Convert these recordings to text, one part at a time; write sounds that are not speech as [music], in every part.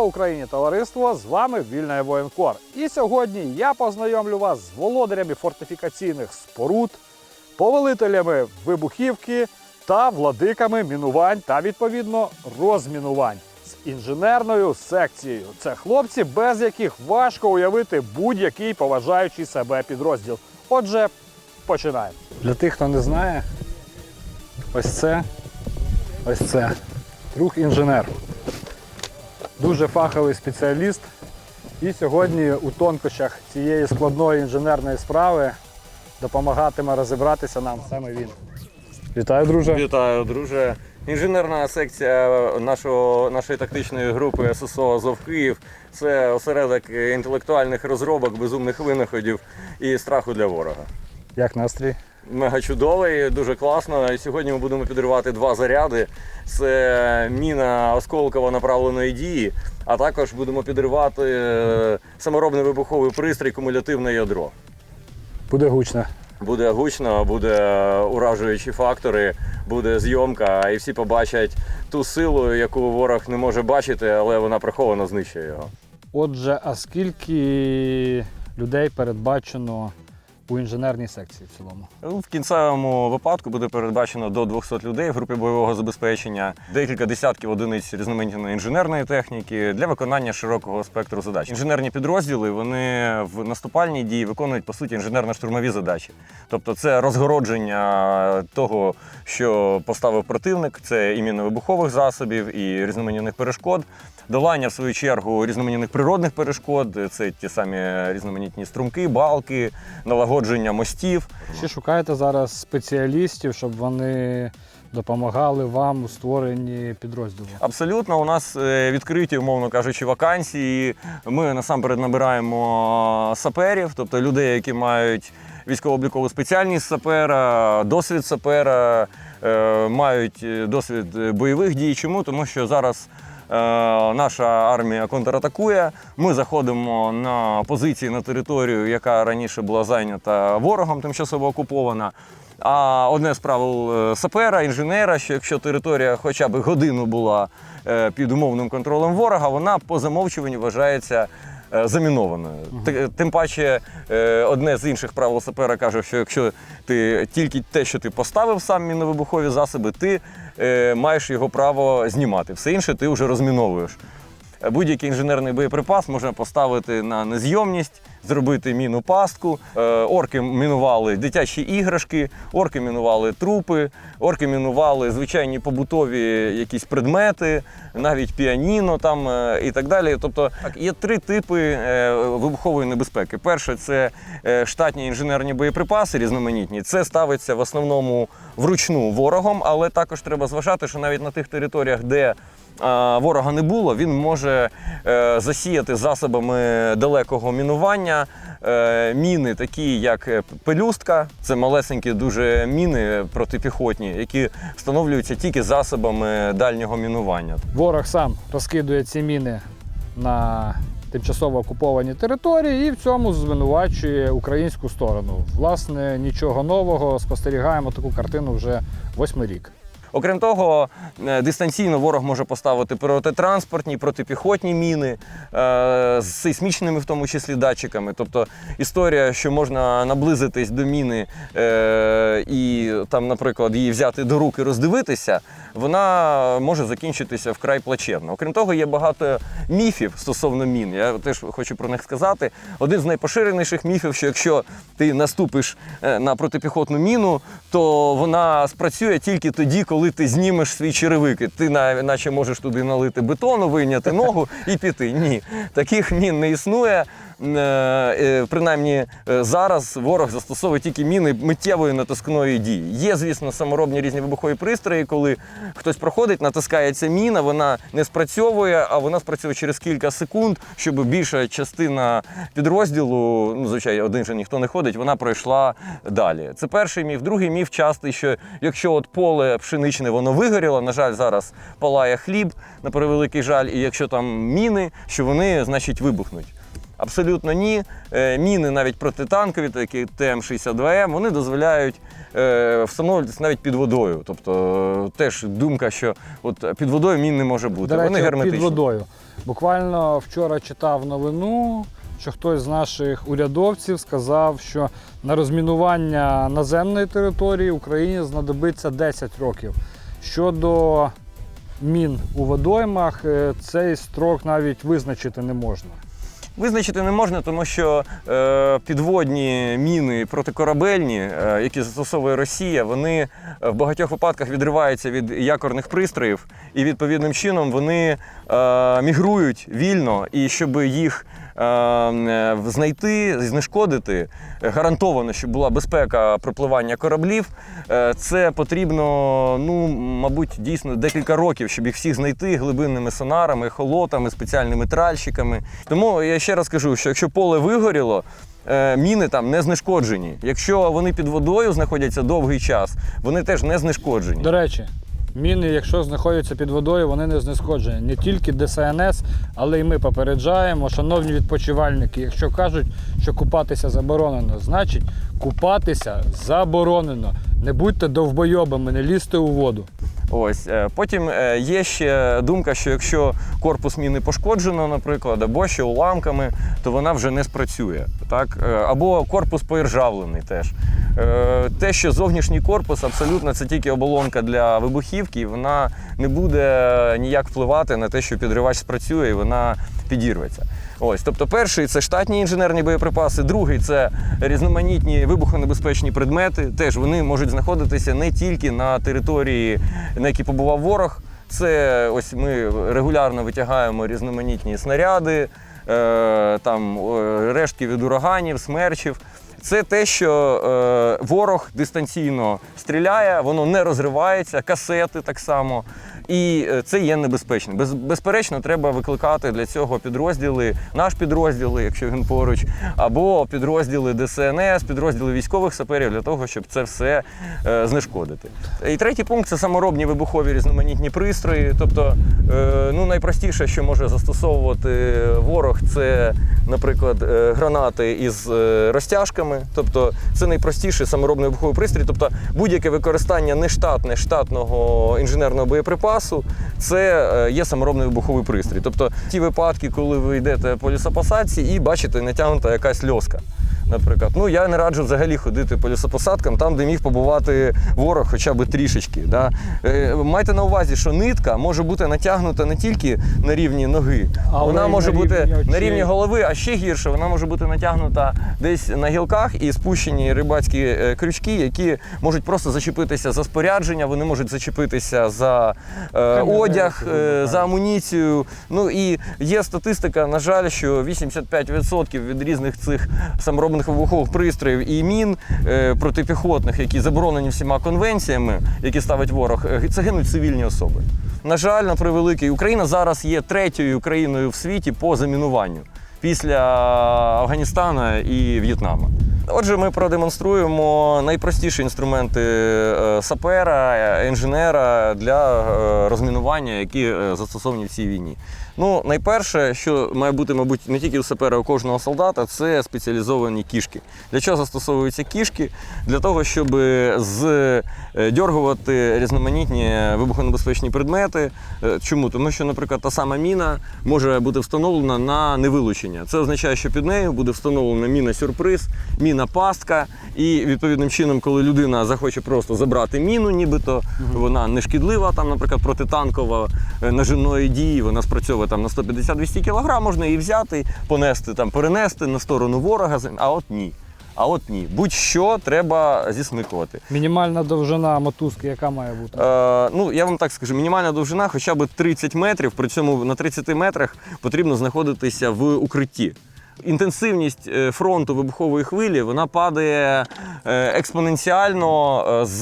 Слава Україні, товариство! З вами Вільна Воєнкор. І сьогодні я познайомлю вас з володарями фортифікаційних споруд, повелителями вибухівки та владиками мінувань та відповідно розмінувань з інженерною секцією. Це хлопці, без яких важко уявити будь-який поважаючий себе підрозділ. Отже, починаємо. Для тих, хто не знає, ось це, ось це друг інженер дуже фаховий спеціаліст. І сьогодні у тонкощах цієї складної інженерної справи допомагатиме розібратися нам саме він. Вітаю, друже. Вітаю, друже. Інженерна секція нашого, нашої тактичної групи ССО Азов Київ це осередок інтелектуальних розробок, безумних винаходів і страху для ворога. Як настрій? Мега чудовий, дуже класно. І Сьогодні ми будемо підривати два заряди. Це міна осколково направленої дії, а також будемо підривати е, саморобний вибуховий пристрій, кумулятивне ядро. Буде гучно. Буде гучно, буде уражуючі фактори, буде зйомка, і всі побачать ту силу, яку ворог не може бачити, але вона приховано знищує його. Отже, а скільки людей передбачено у інженерній секції в цілому? В кінцевому випадку буде передбачено до 200 людей в групі бойового забезпечення, декілька десятків одиниць різноманітної інженерної техніки для виконання широкого спектру задач. Інженерні підрозділи вони в наступальній дії виконують по суті інженерно-штурмові задачі. Тобто, це розгородження того, що поставив противник, це і мінно-вибухових засобів, і різноманітних перешкод. Долання, в свою чергу, різноманітних природних перешкод, це ті самі різноманітні струмки, балки, налагодження мостів. Чи шукаєте зараз спеціалістів, щоб вони допомагали вам у створенні підрозділу? Абсолютно, у нас е, відкриті, умовно кажучи, вакансії. Ми насамперед набираємо саперів, тобто людей, які мають військово-облікову спеціальність сапера, досвід сапера, е, мають е, досвід е, бойових дій. Чому? Тому що зараз. Е, Наша армія контратакує. Ми заходимо на позиції на територію, яка раніше була зайнята ворогом, тимчасово окупована. А одне з правил е, сапера, інженера, що якщо територія хоча б годину була е, під умовним контролем ворога, вона по замовчуванню вважається замінованою. Ти- Тим паче, одне з інших правил сапера каже, що якщо ти тільки те, що ти поставив сам міновибухові засоби, ти маєш його право знімати. Все інше ти вже розміновуєш. Будь-який інженерний боєприпас можна поставити на незйомність, зробити міну пастку. Е, Орки мінували дитячі іграшки, орки мінували трупи, орки мінували звичайні побутові якісь предмети, навіть піаніно там е, і так далі. Тобто є три типи е, вибухової небезпеки. Перше це штатні інженерні боєприпаси різноманітні. Це ставиться в основному вручну ворогом, але також треба зважати, що навіть на тих територіях, де ворога не було, він може е, засіяти засобами далекого мінування е, міни, такі як е, пелюстка, це малесенькі дуже міни протипіхотні, які встановлюються тільки засобами дальнього мінування. Ворог сам розкидує ці міни на тимчасово окуповані території і в цьому звинувачує українську сторону. Власне, нічого нового. Спостерігаємо таку картину вже восьмий рік. Окрім того, е, дистанційно ворог може поставити протитранспортні, протипіхотні міни е, з сейсмічними, в тому числі датчиками. Тобто історія, що можна наблизитись до міни е, і там, наприклад, її взяти до рук і роздивитися, вона може закінчитися вкрай плачевно. Окрім того, є багато міфів стосовно мін. Я теж хочу про них сказати. Один з найпоширеніших міфів, що якщо ти наступиш е, на протипіхотну міну, то вона спрацює тільки тоді, коли ти знімеш свій черевики. Ти наче можеш туди налити бетону, вийняти ногу і піти. Ні, таких мін не існує. Е, е, Принаймні е, зараз ворог застосовує тільки міни миттєвої натискної дії. Є, звісно, саморобні різні вибухові пристрої, коли хтось проходить, натискається міна, вона не спрацьовує, а вона спрацьовує через кілька секунд, щоб більша частина підрозділу, ну звичайно, один же ніхто не ходить, вона пройшла далі. Це перший міф. Другий міф частий, що якщо от поле пшеничне воно вигоріло, на жаль, зараз палає хліб на превеликий жаль, і якщо там міни, що вони, значить, вибухнуть. Абсолютно ні. Е, Міни навіть протитанкові, такі ТМ-62М, вони дозволяють е, встановлюватися навіть під водою. Тобто е, теж думка, що от під водою мін не може бути. До речі, вони герметичні. під водою. Буквально вчора читав новину, що хтось з наших урядовців сказав, що на розмінування наземної території Україні знадобиться 10 років. Щодо мін у водоймах, цей строк навіть визначити не можна. Визначити не можна, тому що е, підводні міни протикорабельні, е, які застосовує Росія, вони е, в багатьох випадках відриваються від якорних пристроїв, і відповідним чином вони е, мігрують вільно, і щоб їх знайти, знешкодити, е, гарантовано, щоб була безпека пропливання кораблів. е, Це потрібно, ну, мабуть, дійсно декілька років, щоб їх всіх знайти глибинними сонарами, холотами, спеціальними тральщиками. Тому я ще раз кажу, що якщо поле вигоріло, е, міни там не знешкоджені. Якщо вони під водою знаходяться довгий час, вони теж не знешкоджені. До речі, міни, якщо знаходяться під водою, вони не знешкоджені. Не тільки ДСНС, але й ми попереджаємо, шановні відпочивальники, якщо кажуть, що купатися заборонено, значить купатися заборонено. Не будьте довбойобами, не лізьте у воду. Ось е, потім е, є ще думка, що якщо корпус міни пошкоджено, наприклад, або ще уламками, то вона вже не спрацює. Так? Е, Або корпус поіржавлений теж. Е, Те, що зовнішній корпус абсолютно це тільки оболонка для вибухівки, вона не буде ніяк впливати на те, що підривач спрацює і вона підірветься. Ось, тобто, перший це штатні інженерні боєприпаси, другий це різноманітні вибухонебезпечні предмети. Теж вони можуть знаходитися не тільки на території, на якій побував ворог. Це ось ми регулярно витягаємо різноманітні снаряди, е, там рештки від ураганів, смерчів. Це те, що е, ворог дистанційно стріляє, воно не розривається, касети так само. І е, це є небезпечно. Без, безперечно, треба викликати для цього підрозділи, наш підрозділ, якщо він поруч, або підрозділи ДСНС, підрозділи військових саперів для того, щоб це все е, знешкодити. І третій пункт це саморобні вибухові різноманітні пристрої. Тобто, е, ну найпростіше, що може застосовувати ворог, це, наприклад, е, гранати із е, розтяжками. Тобто, це найпростіший саморобний вибуховий пристрій. Тобто, будь-яке використання нештатне штатного інженерного боєприпасу, це е, є саморобний вибуховий пристрій. Тобто, ті випадки, коли ви йдете по лісопосадці і бачите натягнута якась льоска. Наприклад, ну я не раджу взагалі ходити по лісопосадкам там, де міг побувати ворог хоча б трішечки. Да? Е, майте на увазі, що нитка може бути натягнута не тільки на рівні ноги, Але вона може на бути рівні на рівні голови, а ще гірше, вона може бути натягнута десь на гілках і спущені рибацькі е, крючки, які можуть просто зачепитися за спорядження, вони можуть зачепитися за е, одяг, е, за амуніцію. Ну і є статистика, на жаль, що 85% від різних цих саморобних вибухових пристроїв і мін е, протипіхотних, які заборонені всіма конвенціями, які ставить ворог, е, це гинуть цивільні особи. На жаль, на превеликий, Україна зараз є третьою країною в світі по замінуванню після Афганістана і В'єтнаму. Отже, ми продемонструємо найпростіші інструменти е, сапера, інженера для розмінування, які застосовані в цій війні. Ну, найперше, що має бути, мабуть, не тільки у сапера, а у кожного солдата, це спеціалізовані кішки. Для чого застосовуються кішки? Для того, щоб здьоргувати різноманітні вибухонебезпечні предмети. Е, Чому? Тому що, наприклад, та сама міна може бути встановлена на невилучення. Це означає, що під нею буде встановлена міна-сюрприз, міна-пастка. І відповідним чином, коли людина захоче просто забрати міну, нібито вона не шкідлива, там, наприклад, протитанкова е, наживної дії, вона спрацьовує там на 150-200 кг, можна її взяти, понести, там, перенести на сторону ворога, а от ні. А от ні. Будь-що треба зісмикувати. Мінімальна довжина мотузки, яка має бути? Е, ну, я вам так скажу, мінімальна довжина хоча б 30 метрів, при цьому на 30 метрах потрібно знаходитися в укритті. Інтенсивність е, фронту вибухової хвилі вона падає е, експоненціально е, з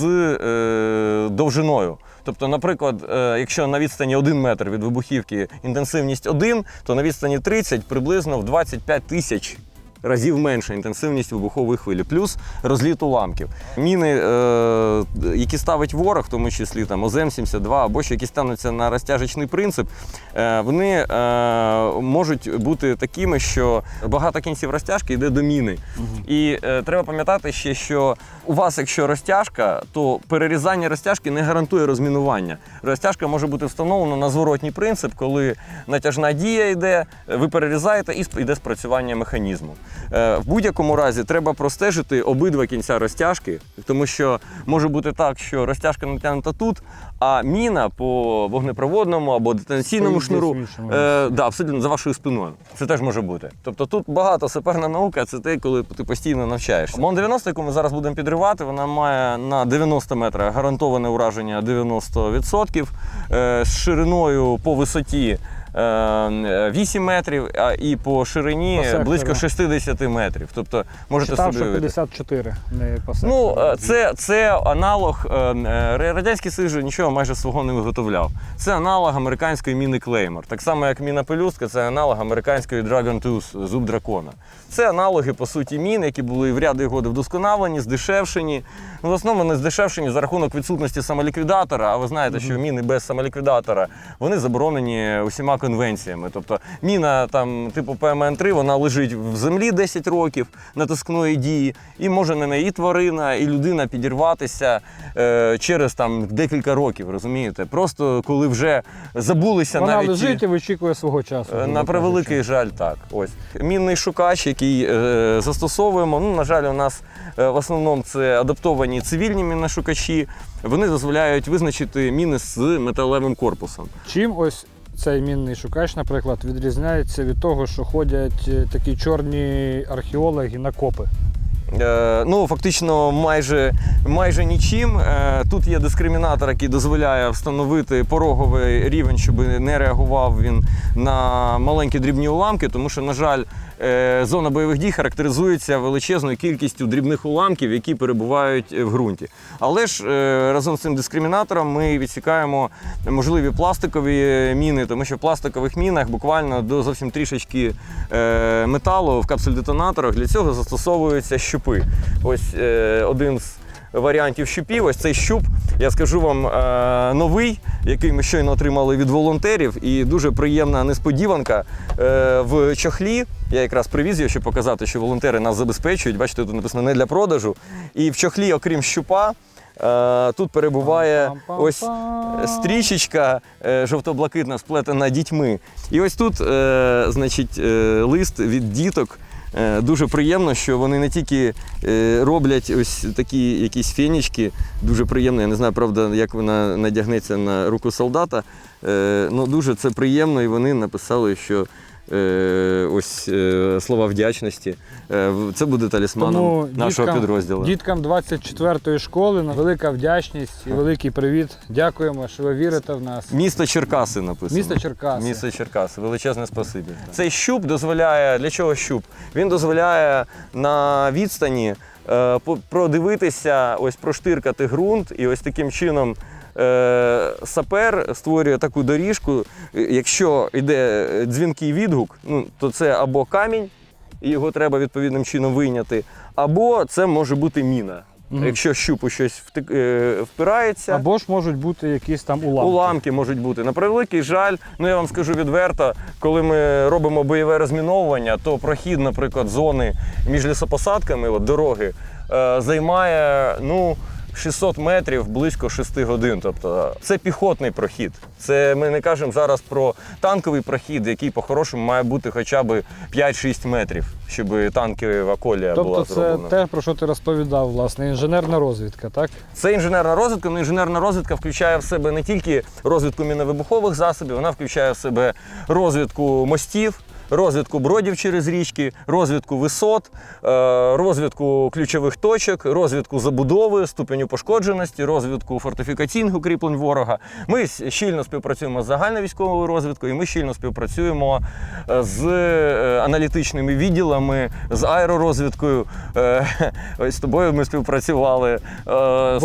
довжиною. Тобто, наприклад, е, якщо на відстані 1 метр від вибухівки інтенсивність 1, то на відстані 30 приблизно в 25 тисяч разів менша інтенсивність вибухової хвилі, плюс розліт уламків. Міни, е, які ставить ворог, в тому числі там ОЗМ-72 або що які стануться на розтяжечний принцип, е, вони е, можуть бути такими, що багато кінців розтяжки йде до міни. І е, треба пам'ятати ще, що у вас, якщо розтяжка, то перерізання розтяжки не гарантує розмінування. Розтяжка може бути встановлена на зворотній принцип, коли натяжна дія йде, ви перерізаєте і йде спрацювання механізму. Е, В будь-якому разі треба простежити обидва кінця розтяжки, тому що може бути так, що розтяжка натягнута тут, а міна по вогнепроводному або детонаційному шнуру е, да, абсолютно за вашою спиною. Це теж може бути. Тобто тут багато саперна наука, це те, коли ти постійно навчаєшся. Мон 90, яку ми зараз будемо підривати, вона має на 90 метрах гарантоване ураження 90%, е, з шириною по висоті. Е, 8 метрів, а і по ширині По близько 60 метрів. Тобто можете Читав, собі що 54, не по Ну, сектору. е, це, це аналог. е, е, Радянський Союз нічого майже свого не виготовляв. Це аналог американської міни Клеймор. Так само, як міна пелюстка, це аналог американської Dragon Tooth, зуб дракона. Це аналоги, по суті, мін, які були в ряди годи вдосконалені, здешевшені. Ну, в основному вони здешевшені за рахунок відсутності самоліквідатора. А ви знаєте, що міни без самоліквідатора вони заборонені усіма конвенціями. Тобто міна там, типу ПМН-3, вона лежить в землі 10 років натискної дії, і може на неї і тварина, і людина підірватися е, через там декілька років, розумієте? Просто коли вже забулися Вона навіть. ті- лежить і вичікує свого часу. Е, На превеликий жаль, так. Ось мінний шукач, який е, застосовуємо. Ну, на жаль, у нас е, в основному це адаптовані цивільні міношукачі. Вони дозволяють визначити міни з металевим корпусом. Чим ось цей мінний шукач, наприклад, відрізняється від того, що ходять е, такі чорні археологи на копи? Е, ну, фактично, майже, майже нічим. Е, тут є дискримінатор, який дозволяє встановити пороговий рівень, щоб не реагував він на маленькі дрібні уламки, тому що, на жаль, зона бойових дій характеризується величезною кількістю дрібних уламків, які перебувають в ґрунті. Але ж е, разом з цим дискримінатором ми відсікаємо можливі пластикові міни, тому що в пластикових мінах буквально до зовсім трішечки е, металу в капсуль-детонаторах для цього застосовуються щупи. Ось е, один з варіантів щупів. Ось цей щуп, я скажу вам, е, новий, який ми щойно отримали від волонтерів, і дуже приємна несподіванка е, в чохлі. Я якраз привіз його, щоб показати, що волонтери нас забезпечують. Бачите, тут написано не для продажу. І в чохлі, окрім щупа, е, тут перебуває ось стрічечка жовто-блакитна, сплетена дітьми. І ось тут, значить, лист від діток. Е, Дуже приємно, що вони не тільки е, роблять ось такі якісь фенічки, дуже приємно. Я не знаю, правда, як вона надягнеться на руку солдата. Е, Ну, дуже це приємно, і вони написали, що ось е, слова вдячності. Е, Це буде талісманом Тому нашого діткам- підрозділу. Діткам 24-ї школи велика вдячність і великий привіт. Дякуємо, що ви вірите в нас. Місто Черкаси написано. Місто Черкаси. Місто Черкаси. Величезне спасибі. Цей щуп дозволяє. Для чого щуп? Він дозволяє на відстані е, продивитися, ось проштиркати ґрунт, і ось таким чином. Е, Сапер створює таку доріжку. Е, Якщо йде дзвінкий відгук, ну то це або камінь, і його треба відповідним чином вийняти, або це може бути міна. Мгм. Якщо щуп у щось е, впирається, Або ж можуть бути якісь там уламки. Уламки можуть бути. На превеликий жаль, ну я вам скажу відверто, коли ми робимо бойове розміновування, то прохід, наприклад, зони між лісопосадками, от, дороги, е, займає ну, 600 метрів близько 6 годин. Тобто це піхотний прохід. Це ми не кажемо зараз про танковий прохід, який по-хорошому має бути хоча б 5-6 метрів, щоб танкова колія була Тобто це зроблена. те, про що ти розповідав, власне, інженерна розвідка, так? Це інженерна розвідка. Ну, інженерна розвідка включає в себе не тільки розвідку міновибухових засобів, вона включає в себе розвідку мостів. Розвідку бродів через річки, розвідку висот, е, розвідку ключових точок, розвідку забудови, ступеню пошкодженості, розвідку фортифікаційних укріплень ворога. Ми щільно співпрацюємо з загальновійськовою розвідкою, і ми щільно співпрацюємо е, з е, аналітичними відділами, з аеророзвідкою. [laughs] Ось з тобою ми співпрацювали. е, з-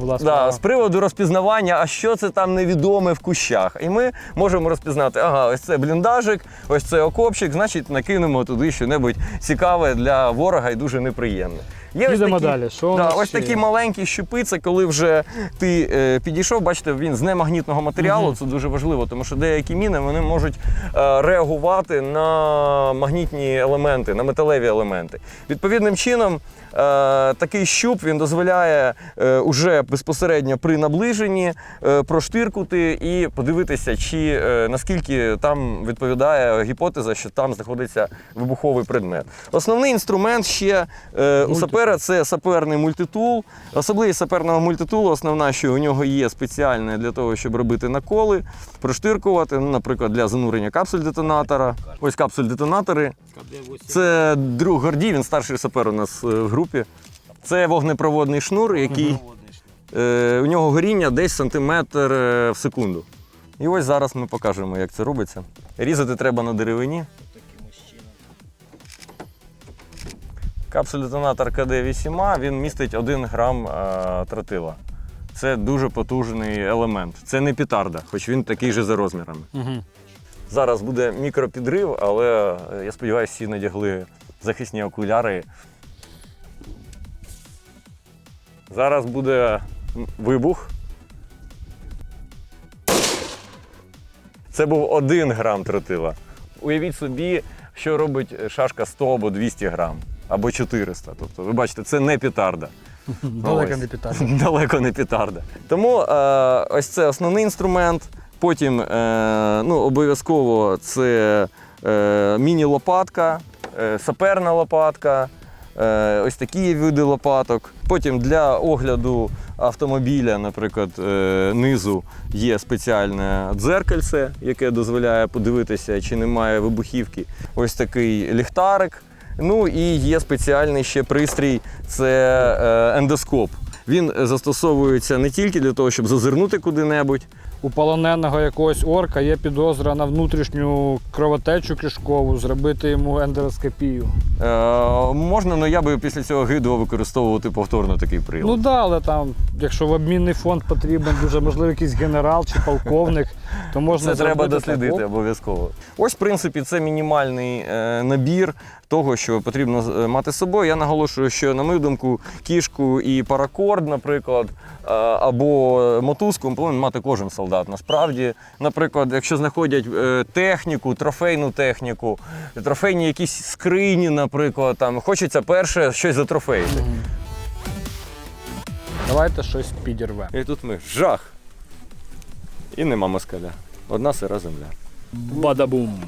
Була справа, Да, з приводу розпізнавання, а що це там невідоме в кущах. І ми можемо розпізнати, ага, ось це бліндажик, ось це окопчик, значить накинемо туди щось цікаве для ворога і дуже неприємне. Є ось такі- далі. Що Да, ось ще такі є? маленькі щупи, це коли вже ти е, підійшов, бачите, він з немагнітного матеріалу, угу. це дуже важливо, тому що деякі міни вони можуть е, реагувати на магнітні елементи, на металеві елементи. Відповідним чином, такий щуп він дозволяє е, уже безпосередньо при наближенні е, проштиркути і подивитися, чи е, наскільки там відповідає гіпотеза, що там знаходиться вибуховий предмет. Основний інструмент ще е, у сапера це саперний мультитул. Особливість саперного мультитулу, основна, що у нього є спеціальне для того, щоб робити наколи, проштиркувати, ну, наприклад, для занурення капсуль детонатора. Ось капсуль детонатори. Це друг Гордій, він старший сапер у нас е, в групі. Це вогнепроводний шнур, який е, у нього горіння десь сантиметр е, в секунду. І ось зараз ми покажемо, як це робиться. Різати треба на деревині. Капсуль-детонатор КД-8А він містить 1 грам е, тротила. Це дуже потужний елемент. Це не петарда, хоч він такий же за розмірами. Мгм. Зараз буде мікропідрив, але е, я сподіваюся, всі надягли захисні окуляри. Зараз буде вибух. Це був 1 грам тротила. Уявіть собі, що робить шашка 100 або 200 грам, або 400. Тобто, ви бачите, це не петарда. Далеко не питання. [laughs] Далеко не петарда. Тому е, ось це основний інструмент. Потім е, ну, обов'язково це е, міні-лопатка, е, саперна лопатка, ось такі види лопаток. Потім для огляду автомобіля, наприклад, е, низу є спеціальне дзеркальце, яке дозволяє подивитися, чи немає вибухівки. Ось такий ліхтарик. Ну і є спеціальний ще пристрій це е, ендоскоп. Він застосовується не тільки для того, щоб зазирнути куди-небудь. У полоненого якогось орка є підозра на внутрішню кровотечу кишкову, зробити йому ендероскопію. Е, можна, але я би після цього гидво використовувати повторно такий прилад. Ну да, але там, якщо в обмінний фонд потрібен дуже можливо якийсь генерал чи полковник, то можна Це треба дослідити оп, обов'язково. Ось, в принципі, це мінімальний е, набір того, що потрібно е, мати з собою. Я наголошую, що, на мою думку, кішку і паракорд, наприклад, е, або мотузку повинен мати кожен солдат. Насправді, наприклад, якщо знаходять е, техніку, трофейну техніку, трофейні якісь скрині, наприклад, там хочеться перше щось затрофеїти. Давайте щось підірвемо. І тут ми жах. І нема москаля. Одна сира земля. Бадабум.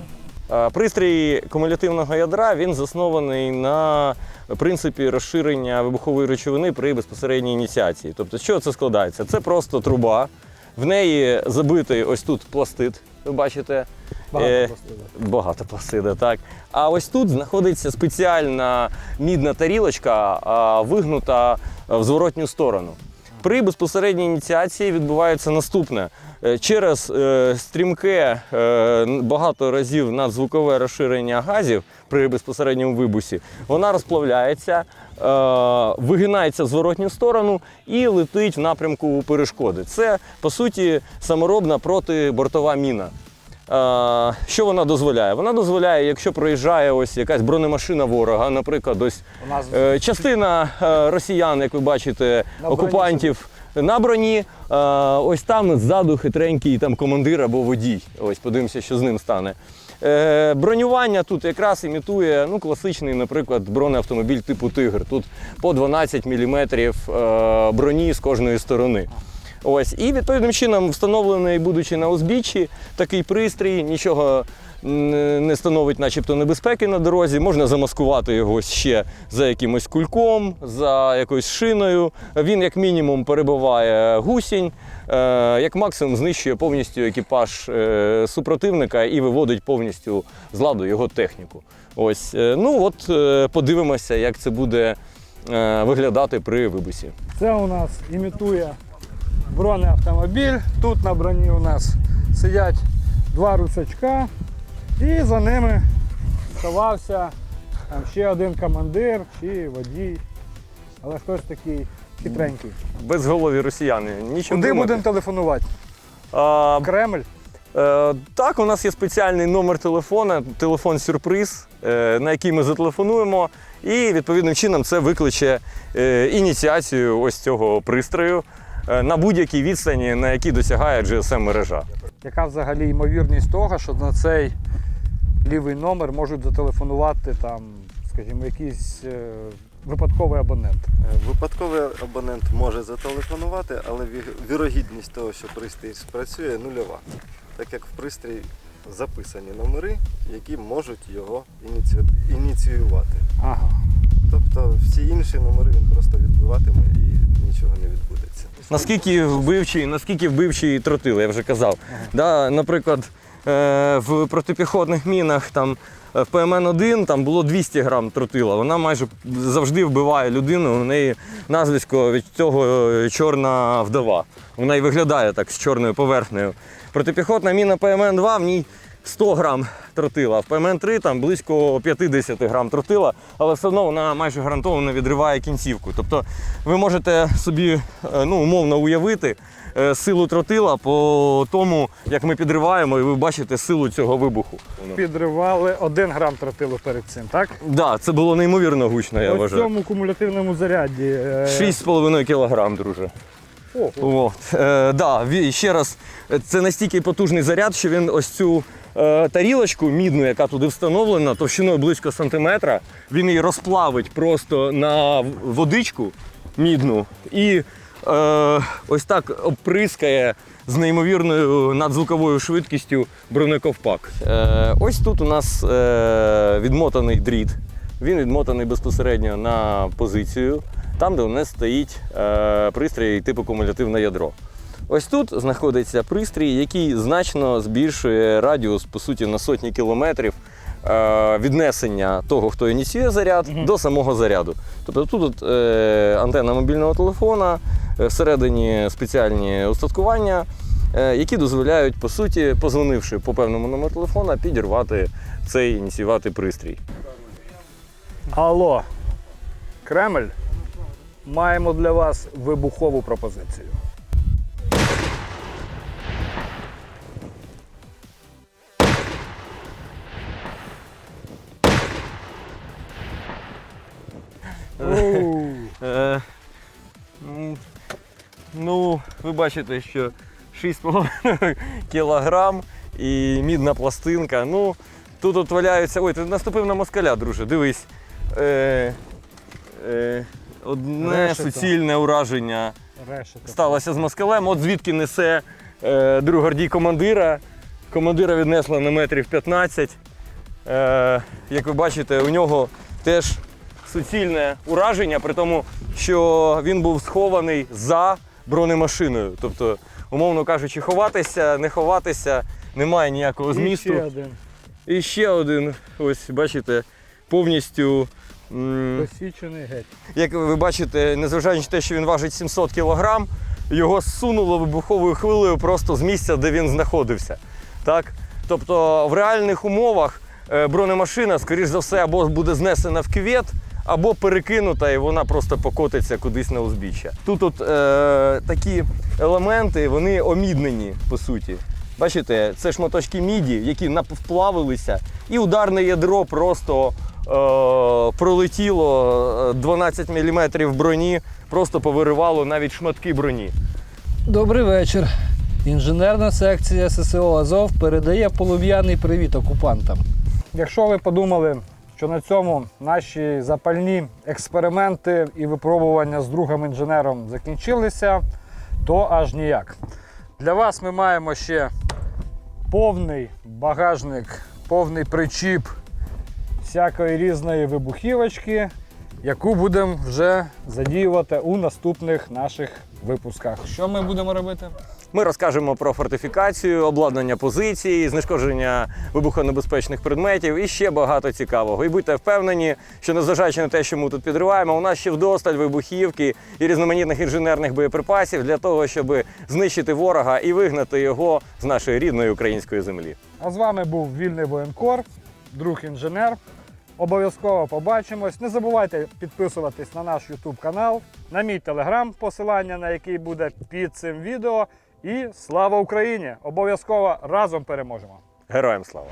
Пристрій кумулятивного ядра він заснований на принципі розширення вибухової речовини при безпосередній ініціації. Тобто, з чого це складається? Це просто труба, в неї забитий ось тут пластид. Ви бачите, Багато Е, пластинок. Багато пластида, так. А ось тут знаходиться спеціальна мідна тарілочка, вигнута в зворотню сторону. При безпосередній ініціації відбувається наступне. Е, Через е, стрімке е, багато разів надзвукове розширення газів при безпосередньому вибусі, вона розплавляється, вигинається в зворотню сторону і летить в напрямку перешкоди. Це, по суті, саморобна протибортова міна. Що вона дозволяє? Вона дозволяє, якщо проїжджає ось якась бронемашина ворога, наприклад, ось нас е, частина е, росіян, як ви бачите, На броні окупантів на броні, е, ось там ззаду хитренький там командир або водій. Ось подивимося, що з ним стане. Бронювання тут якраз імітує ну, класичний, наприклад, бронеавтомобіль типу Тигр. Тут по 12 мм броні з кожної сторони. Ось, і відповідним чином встановлений, будучи на узбіччі, такий пристрій, нічого не становить, начебто, небезпеки на дорозі. Можна замаскувати його ще за якимось кульком, за якоюсь шиною. Він, як мінімум, перебиває гусінь, е, як максимум знищує повністю екіпаж е, супротивника і виводить повністю з ладу його техніку. Ось, е, ну от подивимося, як це буде виглядати при вибусі. Це у нас імітує бронеавтомобіль. Тут на броні у нас сидять два русачка, і за ними сховався там ще один командир чи водій. Але хтось такий хитренький. Безголові росіяни. Нічим Куди думати. будемо телефонувати? А, Кремль? Е, так, у нас є спеціальний номер телефона, телефон-сюрприз, е, на який ми зателефонуємо, і відповідним чином це викличе е, ініціацію ось цього пристрою на будь-якій відстані, на якій досягає GSM-мережа. Яка взагалі ймовірність того, що на цей лівий номер можуть зателефонувати там, скажімо, якийсь е, випадковий абонент? Е, Випадковий абонент може зателефонувати, але вірогідність того, що пристрій спрацює, нульова. Так як в пристрій записані номери, які можуть його ініціювати. Ага. Тобто всі інші номери він просто відбиватиме і нічого не відбудеться. Наскільки вбивчий, наскільки вбивчий тротил, я вже казав. Да, наприклад, е, в протипіхотних мінах там е, в ПМН-1 там було 200 грам тротила. Вона майже завжди вбиває людину. У неї назвисько від цього е, чорна вдова. Вона і виглядає так з чорною поверхнею. Протипіхотна міна ПМН-2 в ній 100 грам тротила, в ПМН-3 там близько 50 грам тротила, але все одно вона майже гарантовано відриває кінцівку. Тобто ви можете собі е, ну, умовно уявити е, силу тротила по тому, як ми підриваємо, і ви бачите силу цього вибуху. Підривали один грам тротилу перед цим, так? Так, да, це було неймовірно гучно, я Ось в вважаю. цьому кумулятивному заряді. е, 6,5 кілограм, друже. Ого. От. Е, да, ще раз, е, це настільки потужний заряд, що він ось цю е, тарілочку мідну, яка туди встановлена, товщиною близько сантиметра, він її розплавить просто на водичку мідну і е, ось так обприскає з неймовірною надзвуковою швидкістю бронековпак. Е, ось тут у нас е, відмотаний дріт. Він відмотаний безпосередньо на позицію, там, де у нас стоїть е, пристрій типу кумулятивне ядро. Ось тут знаходиться пристрій, який значно збільшує радіус, по суті, на сотні кілометрів е, віднесення того, хто ініціює заряд, до самого заряду. Тобто тут от, е, антенна мобільного телефона, е, всередині спеціальні устаткування, е, які дозволяють, по суті, позвонивши по певному номеру телефона, підірвати цей ініціювати пристрій. Алло, Кремль, маємо для вас вибухову пропозицію. Е, м, ну, ви бачите, що 6,5 [laughs] кілограм і мідна пластинка. Ну, тут от валяються. Ой, ти наступив на москаля, друже, дивись. Е, е, одне Решето. суцільне ураження Решето. сталося з москалем. От звідки несе е, другордій командира. Командира віднесла на метрів 15. Е, як ви бачите, у нього теж суцільне ураження, при тому, що він був схований за бронемашиною. Тобто, умовно кажучи, ховатися, не ховатися, немає ніякого І змісту. ще один. І ще один, ось бачите, повністю. Посічений геть. як ви бачите, незважаючи на те, що він важить 700 кг, його зсунуло вибуховою хвилею просто з місця, де він знаходився. Так? Тобто в реальних умовах е, бронемашина, скоріш за все, або буде знесена в кювет, або перекинута, і вона просто покотиться кудись на узбіччя. Тут от, е, такі елементи, вони оміднені, по суті. Бачите, це шматочки міді, які вплавилися, і ударне ядро просто е, пролетіло е, 12 мм броні, просто повиривало навіть шматки броні. Добрий вечір. Інженерна секція ССО Азов передає полум'яний привіт окупантам. Якщо ви подумали, що на цьому наші запальні експерименти і випробування з другим інженером закінчилися, то аж ніяк. Для вас ми маємо ще повний багажник, повний причіп всякої різної вибухівочки, яку будемо вже задіювати у наступних наших випусках. Що ми будемо робити? Ми розкажемо про фортифікацію, обладнання позицій, знешкодження вибухонебезпечних предметів і ще багато цікавого. І будьте впевнені, що незважаючи на те, що ми тут підриваємо, у нас ще вдосталь вибухівки і різноманітних інженерних боєприпасів для того, щоб знищити ворога і вигнати його з нашої рідної української землі. А з вами був вільний воєнкор, друг інженер. Обов'язково побачимось. Не забувайте підписуватись на наш YouTube канал, на мій телеграм, посилання на який буде під цим відео. І слава Україні! Обов'язково разом переможемо! Героям слава!